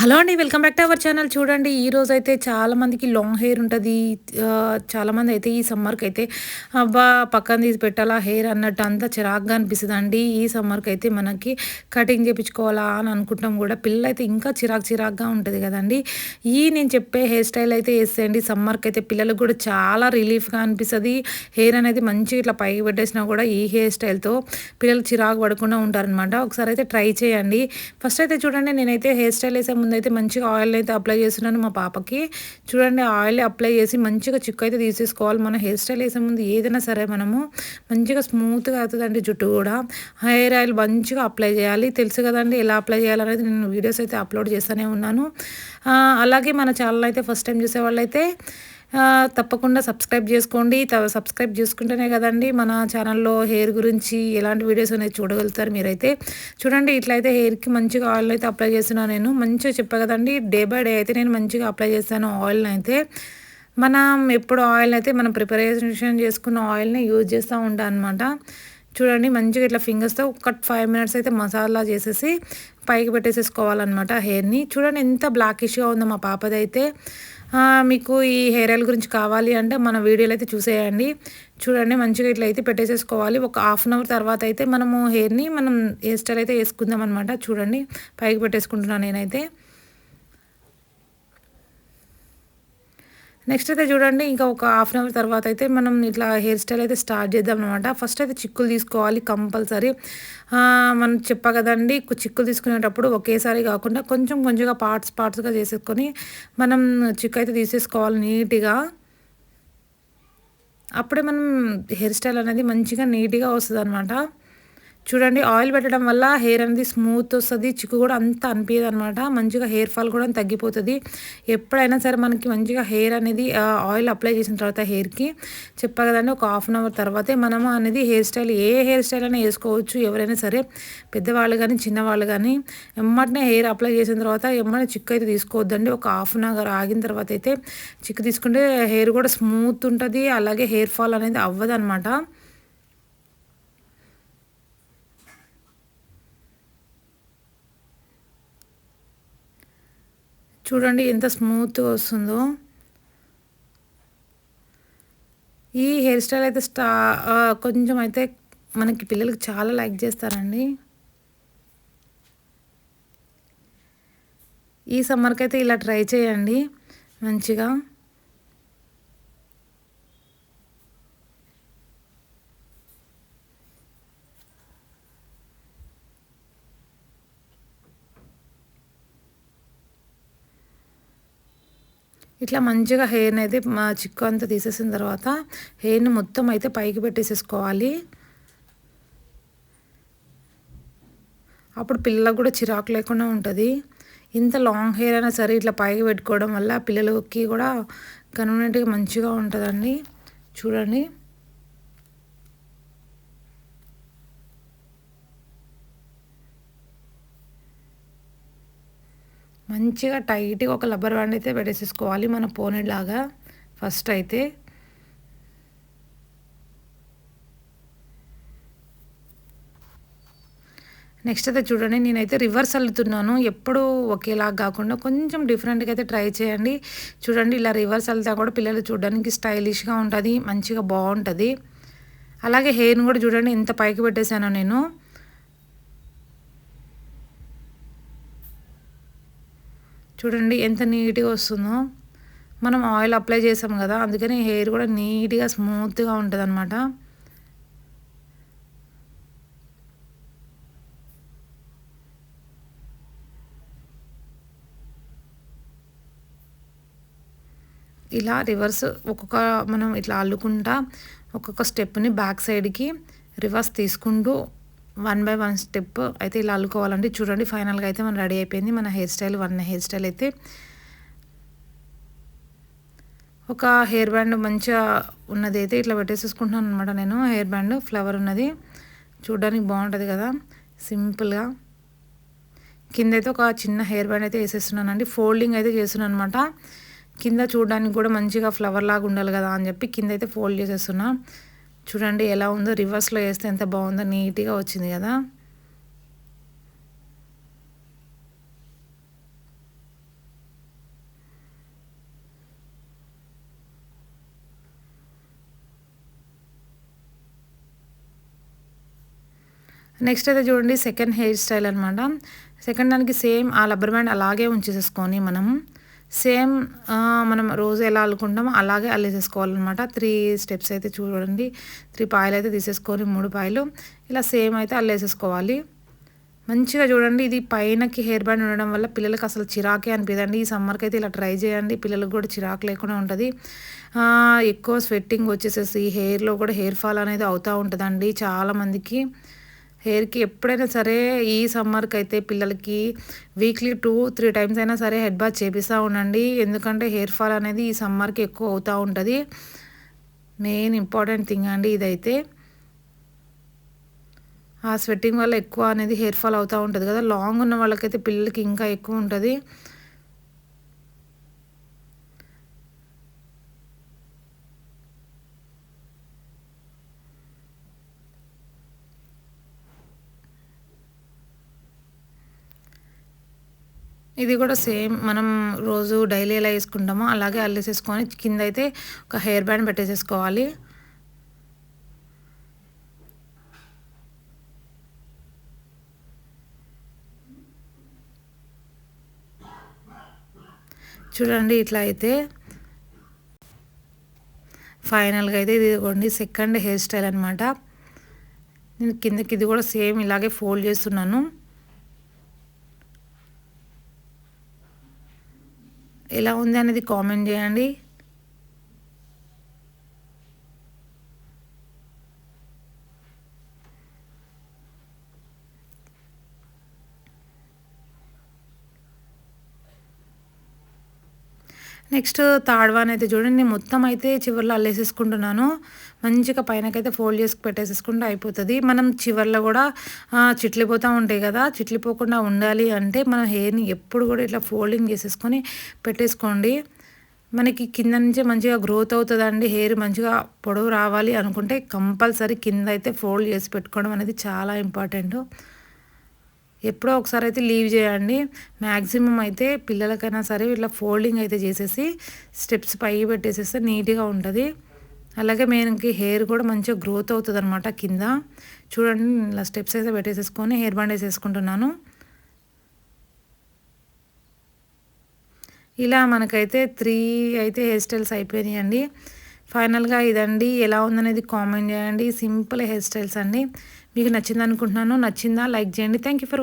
Hello అండి welcome back to our channel. చూడండి ఈ రోజు అయితే చాలామందికి లాంగ్ హెయిర్ ఉంటుంది. చాలామంది అయితే ఈ సమ్మర్కి అయితే అబ్బా పక్కన తీసి పెట్టాలా హెయిర్ అన్నట్టు అంతా చిరాగ్గా అనిపిస్తుంది అండి ఈ సమ్మర్కి అయితే మనకి కటింగ్ చేయించుకోవాలా అని అనుకుంటాం కూడా. పిల్లలు అయితే ఇంకా చిరాకు చిరాగ్గా ఉంటుంది కదండి. ఈ నేను చెప్పే హెయిర్ స్టైల్ అయితే వేసేయండి సమ్మర్కి అయితే పిల్లలకు కూడా చాలా రిలీఫ్గా అనిపిస్తుంది. హెయిర్ అనేది మంచిగా ఇట్లా పైకి పెట్టేసినా కూడా ఈ హెయిర్ స్టైల్తో పిల్లలు చిరాకు పడకుండా ఉంటారనమాట ఒకసారి అయితే ట్రై చేయండి. ఫస్ట్ అయితే చూడండి నేనైతే హెయిర్ స్టైల్ వేసే ముందైతే అయితే మంచిగా ఆయిల్ అయితే అప్లై చేస్తున్నాను మా పాపకి. చూడండి ఆయిల్ అప్లై చేసి మంచిగా చిక్కు అయితే తీసేసుకోవాలి. మన హెయిర్ స్టైల్ వేసే ముందు ఏదైనా సరే మనము మంచిగా స్మూత్గా అవుతుందండి జుట్టు కూడా. హెయిర్ ఆయిల్ మంచిగా అప్లై చేయాలి. తెలుసు కదండి ఎలా అప్లై చేయాలనేది నేను వీడియోస్ అయితే అప్లోడ్ చేస్తూనే ఉన్నాను. అలాగే మన ఛానల్ అయితే ఫస్ట్ టైం చూసే వాళ్ళైతే తప్పకుండా సబ్స్క్రైబ్ చేసుకోండి. సబ్స్క్రైబ్ చేసుకుంటేనే కదండి మన ఛానల్లో హెయిర్ గురించి ఎలాంటి వీడియోస్ అనేది చూడగలుగుతారు మీరైతే. చూడండి ఇట్లయితే హెయిర్కి మంచిగా ఆయిల్ అయితే అప్లై చేస్తున్నాను నేను. మంచిగా చెప్పా కదండి డే బై డే అయితే నేను మంచిగా అప్లై చేస్తాను ఆయిల్ని అయితే. మనం ఎప్పుడు ఆయిల్ అయితే మనం ప్రిపరేషన్ చేసుకున్న ఆయిల్ని యూజ్ చేస్తూ ఉంటాం అనమాట చూడండి మంచిగా ఇట్లా ఫింగర్స్తో ఒక ఫైవ్ మినిట్స్ అయితే మసాలా చేసేసి పైకి పెట్టేసేసుకోవాలన్నమాట హెయిర్ని చూడండి ఎంత బ్లాకిష్గా ఉందో మా పాపదైతే. మీకు ఈ హెయిర్ ఆయిల్ గురించి కావాలి అంటే మన వీడియోలు అయితే చూసేయండి. చూడండి మంచిగా ఇట్లా అయితే పెట్టేసేసుకోవాలి. ఒక హాఫ్ అన్ అవర్ తర్వాత అయితే మనము హెయిర్ని మనం హెయిర్ స్టైల్ అయితే వేసుకుందాం అనమాట చూడండి పైకి పెట్టేసుకుంటున్నాను నేనైతే. నెక్స్ట్ అయితే చూడండి ఇంకా ఒక హాఫ్ అన్ అవర్ తర్వాత అయితే మనం ఇట్లా హెయిర్ స్టైల్ అయితే స్టార్ట్ చేద్దాం అనమాట ఫస్ట్ అయితే చిక్కులు తీసుకోవాలి కంపల్సరీ. మనం చెప్పా కదండి చిక్కులు తీసుకునేటప్పుడు ఒకేసారి కాకుండా కొంచెం కొంచెంగా పార్ట్స్ పార్ట్స్గా చేసేసుకొని మనం చిక్కు అయితే తీసేసుకోవాలి నీట్గా. అప్పుడే మనం హెయిర్ స్టైల్ అనేది మంచిగా నీట్గా వస్తుంది అనమాట చూడండి ఆయిల్ పెట్టడం వల్ల హెయిర్ అనేది స్మూత్ వస్తుంది చిక్కు కూడా అంత అనిపించదు అనమాట మంచిగా హెయిర్ ఫాల్ కూడా తగ్గిపోతుంది. ఎప్పుడైనా సరే మనకి మంచిగా హెయిర్ అనేది ఆయిల్ అప్లై చేసిన తర్వాత హెయిర్కి చెప్పా కదండి ఒక హాఫ్ అన్ అవర్ తర్వాతే మనము అనేది హెయిర్ స్టైల్ ఏ హెయిర్ స్టైల్ అయినా వేసుకోవచ్చు. ఎవరైనా సరే పెద్దవాళ్ళు కానీ చిన్నవాళ్ళు కానీ ఎమ్మటనే హెయిర్ అప్లై చేసిన తర్వాత ఎమ్మటే చిక్కు అయితే తీసుకోవద్దండి. ఒక హాఫ్ అన్ అవర్ ఆగిన తర్వాత అయితే చిక్కు తీసుకుంటే హెయిర్ కూడా స్మూత్ ఉంటుంది అలాగే హెయిర్ ఫాల్ అనేది అవ్వదు అనమాట చూడండి ఎంత స్మూత్గా వస్తుందో. ఈ హెయిర్ స్టైల్ అయితే స్టా కొంచెం అయితే మనకి పిల్లలకి చాలా లైక్ చేస్తారండి. ఈ సమ్మర్కి అయితే ఇలా ట్రై చేయండి మంచిగా. ఇట్లా మంచిగా హెయిర్ని అయితే మా చిక్కు అంతా తీసేసిన తర్వాత హెయిర్ని మొత్తం అయితే పైకి పెట్టేసేసుకోవాలి. అప్పుడు పిల్లలకు కూడా చిరాకు లేకుండా ఉంటుంది. ఇంత లాంగ్ హెయిర్ అయినా సరే ఇట్లా పైకి పెట్టుకోవడం వల్ల పిల్లలకి కూడా కన్వీనియంట్గా మంచిగా ఉంటుందండి. చూడండి. మంచిగా టైట్గా ఒక రబ్బర్ బ్యాండ్ అయితే పెట్టేసేసుకోవాలి మన పోనేలాగా ఫస్ట్ అయితే నెక్స్ట్ అయితే చూడండి నేనైతే రివర్స్ అల్లుతున్నాను. ఎప్పుడు ఒకేలా కాకుండా కొంచెం డిఫరెంట్గా అయితే ట్రై చేయండి. చూడండి ఇలా రివర్స్ అల్లుతా కూడా పిల్లలు చూడడానికి స్టైలిష్గా ఉంటుంది మంచిగా బాగుంటుంది. అలాగే హెయిర్ని కూడా చూడండి ఇంత పైకి పెట్టేశాను నేను. చూడండి ఎంత నీట్గా వస్తుందో. మనం ఆయిల్ అప్లై చేసాం కదా అందుకని హెయిర్ కూడా నీట్గా స్మూత్గా ఉంటుంది అనమాట ఇలా రివర్స్ ఒక్కొక్క మనం ఇట్లా అల్లుకుంటా ఒక్కొక్క స్టెప్ని బ్యాక్ సైడ్కి రివర్స్ తీసుకుంటూ వన్ బై వన్ స్టెప్ అయితే ఇలా అల్లుకోవాలండి. చూడండి ఫైనల్గా అయితే మన రెడీ అయిపోయింది. మన hair style one hair style అయితే. ఒక హెయిర్ బ్యాండ్ మంచిగా ఉన్నది అయితే ఇట్లా పెట్టేసేసుకుంటున్నాను అనమాట నేను. హెయిర్ బ్యాండ్ ఫ్లవర్ ఉన్నది. చూడడానికి బాగుంటుంది కదా. సింపుల్గా కింద అయితే ఒక చిన్న హెయిర్ బ్యాండ్ అయితే వేసేస్తున్నానండి. ఫోల్డింగ్ అయితే చేస్తున్నాను అనమాట కింద చూడడానికి కూడా మంచిగా ఫ్లవర్ లాగా ఉండాలి కదా అని చెప్పి కింద అయితే ఫోల్డ్ చేసేస్తున్నా. చూడండి ఎలా ఉందో రివర్స్లో వేస్తే ఎంత బాగుందో నీట్గా వచ్చింది కదా. నెక్స్ట్ అయితే చూడండి సెకండ్ హెయిర్ స్టైల్ అనమాట సెకండ్ దానికి సేమ్ ఆ లబ్బర్ బ్యాండ్ అలాగే ఉంచేసేసుకొని మనం. సేమ్ మనం రోజు ఎలా అల్లుకుంటామో అలాగే అల్లేసేసుకోవాలన్నమాట. త్రీ స్టెప్స్ అయితే చూడండి. త్రీ పాయలు అయితే తీసేసుకొని మూడు పాయలు ఇలా సేమ్ అయితే అల్లేసేసుకోవాలి. మంచిగా చూడండి ఇది పైనకి హెయిర్ బ్యాండ్ ఉండడం వల్ల పిల్లలకి అసలు చిరాకే అనిపిదండి ఈ సమ్మర్కి అయితే ఇలా ట్రై చేయండి పిల్లలకు కూడా చిరాకు లేకుండా ఉంటుంది. ఎక్కువ స్వెట్టింగ్ వచ్చేసేసి హెయిర్లో కూడా హెయిర్ ఫాల్ అనేది అవుతూ ఉంటుందండి చాలామందికి. హెయిర్కి ఎప్పుడైనా సరే ఈ సమ్మర్కి అయితే పిల్లలకి వీక్లీ టూ త్రీ టైమ్స్ అయినా సరే హెడ్ బాత్ చేపిస్తూ ఉండండి. ఎందుకంటే హెయిర్ ఫాల్ అనేది ఈ సమ్మర్కి ఎక్కువ అవుతూ ఉంటుంది. మెయిన్ ఇంపార్టెంట్ థింగ్ అండి ఇదైతే. ఆ స్వెట్టింగ్ వల్ల ఎక్కువ అనేది హెయిర్ ఫాల్ అవుతూ ఉంటుంది కదా. లాంగ్ ఉన్న వాళ్ళకైతే పిల్లలకి ఇంకా ఎక్కువ ఉంటుంది. ఇది కూడా సేమ్ మనం రోజు డైలీ ఎలా వేసుకుంటామో అలాగే అల్లేసేసుకొని కింద అయితే ఒక హెయిర్ బ్యాండ్ పెట్టేసేసుకోవాలి. చూడండి ఇట్లా అయితే. ఫైనల్గా అయితే ఇది ఇదిగోండి సెకండ్ హెయిర్ స్టైల్ అనమాట నేను కిందకి ఇది కూడా సేమ్ ఇలాగే ఫోల్డ్ చేస్తున్నాను. ఎలా ఉంది అనేది కామెంట్ చేయండి. నెక్స్ట్ థర్డ్ వన్ అయితే చూడండి నేను మొత్తం అయితే చివరిలో అల్లేసేసుకుంటున్నాను. మంచిగా పైనకైతే ఫోల్డ్ చేసి పెట్టేసేసుకుంటే అయిపోతుంది. మనం చివర్లో కూడా చిట్లిపోతూ ఉంటాయి కదా చిట్లిపోకుండా ఉండాలి అంటే మనం హెయిర్ని ఎప్పుడు కూడా ఇట్లా ఫోల్డింగ్ చేసేసుకొని పెట్టేసుకోండి. మనకి కింద నుంచే మంచిగా గ్రోత్ అవుతుందండి హెయిర్ మంచిగా పొడవు రావాలి అనుకుంటే కంపల్సరీ కింద అయితే ఫోల్డ్ చేసి పెట్టుకోవడం అనేది చాలా ఇంపార్టెంట్. ఎప్పుడో ఒకసారి అయితే లీవ్ చేయండి. మ్యాక్సిమం అయితే పిల్లలకైనా సరే ఇట్లా ఫోల్డింగ్ అయితే చేసేసి స్టెప్స్ పై పెట్టేసేస్తే నీట్గా ఉంటుంది. అలాగే మేనకి హెయిర్ కూడా మంచిగా గ్రోత్ అవుతుంది అనమాట కింద. చూడండి ఇలా స్టెప్స్ అయితే పెట్టేసేసుకొని హెయిర్ బ్యాండ్ వేసేసుకుంటున్నాను ఇలా మనకైతే త్రీ అయితే హెయిర్ స్టైల్స్ అయిపోయినాయండి. ఫైనల్గా ఇదండి. ఎలా ఉందనేది కామెంట్ చేయండి. సింపుల్ హెయిర్ స్టైల్స్ అండి. మీకు నచ్చింది అనుకుంటున్నాను నచ్చిందా లైక్ చేయండి. Thank you for